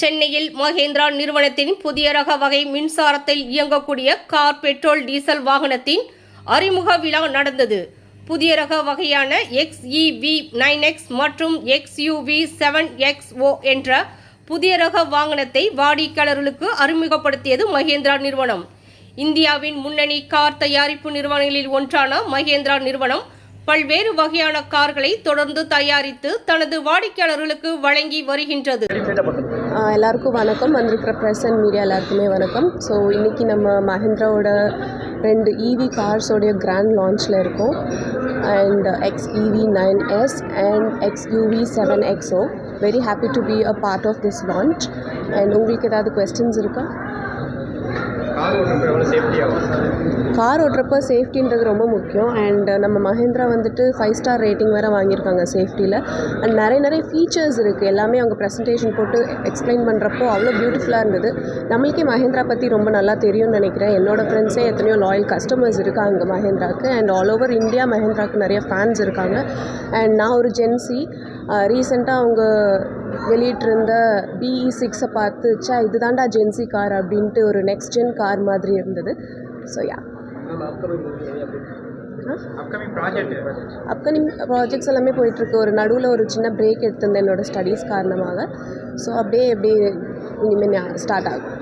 சென்னையில் மகேந்திரா நிறுவனத்தின் புதிய ரக வகை மின்சாரத்தில் இயங்கக்கூடிய கார் பெட்ரோல் டீசல் வாகனத்தின் அறிமுக விழா நடந்தது. புதிய ரக வகையான எக்ஸ்இவி நைன் எக்ஸ் மற்றும் எக்ஸ்யூவி செவன் எக்ஸ் ஓ என்ற புதிய ரக வாகனத்தை வாடிக்கையாளர்களுக்கு அறிமுகப்படுத்தியது மகேந்திரா நிறுவனம். இந்தியாவின் முன்னணி கார் தயாரிப்பு நிறுவனங்களில் ஒன்றான மகேந்திரா நிறுவனம் பல்வேறு வகையான கார்களை தொடர்ந்து தயாரித்து தனது வாடிக்கையாளர்களுக்கு வழங்கி வருகின்றது. எல்லாருக்கும் வணக்கம். வந்திருக்கிற ப்ரெஸ் அண்ட் மீடியா எல்லாருக்குமே வணக்கம். ஸோ இன்றைக்கி நம்ம மஹிந்திராவோட ரெண்டு இவி கார்ஸோடைய கிராண்ட் லான்ச்சில் இருக்கோம். And X EV nine S and X UV seven XO very happy to be a part of this launch and உங்களுக்கு ஏதாவது கொஸ்டின்ஸ் இருக்கா? கார் ஓட்டுறப்ப எவ்வளோ சேஃப்டியாகும் கார் ஓட்டுறப்ப சேஃப்டின்றது ரொம்ப முக்கியம். அண்ட் நம்ம மஹேந்திரா வந்துட்டு ஃபைவ் ஸ்டார் ரேட்டிங் வேறு வாங்கியிருக்காங்க சேஃப்டியில் அண்ட் நிறைய நிறைய ஃபீச்சர்ஸ் இருக்குது எல்லாமே அவங்க ப்ரெசன்டேஷன் போட்டு எக்ஸ்பிளைன் பண்ணுறப்போ அவ்வளோ பியூட்டிஃபுல்லாக இருந்தது. நம்மளுக்கே மஹேந்திரா பற்றி ரொம்ப நல்லா தெரியும்னு நினைக்கிறேன். என்னோட ஃப்ரெண்ட்ஸே எத்தனையோ லாயல் கஸ்டமர்ஸ் இருக்காங்க மஹேந்திராவுக்கு அண்ட் ஆல் ஓவர் இந்தியா மஹேந்திராவுக்கு நிறைய ஃபேன்ஸ் இருக்காங்க. அண்ட் நான் ஒரு ஜென்சி ரீசெண்டாக அவங்க வெளியிட்டிருந்த பிஇ சிக்ஸை பார்த்து ச்சா இதுதான்டா ஜென்சி கார் அப்படின்ட்டு ஒரு நெக்ஸ்ட் ஜென் கார் மாதிரி இருந்தது. So yeah upcoming project upcoming projects எல்லாமே போயிட்டுருக்கு. ஒரு நடுவில் ஒரு சின்ன பிரேக் எடுத்திருந்தேன் என்னோடய ஸ்டடீஸ் காரணமாக. ஸோ அப்படியே அப்படியே இனிமேல் ஸ்டார்ட் ஆகும்.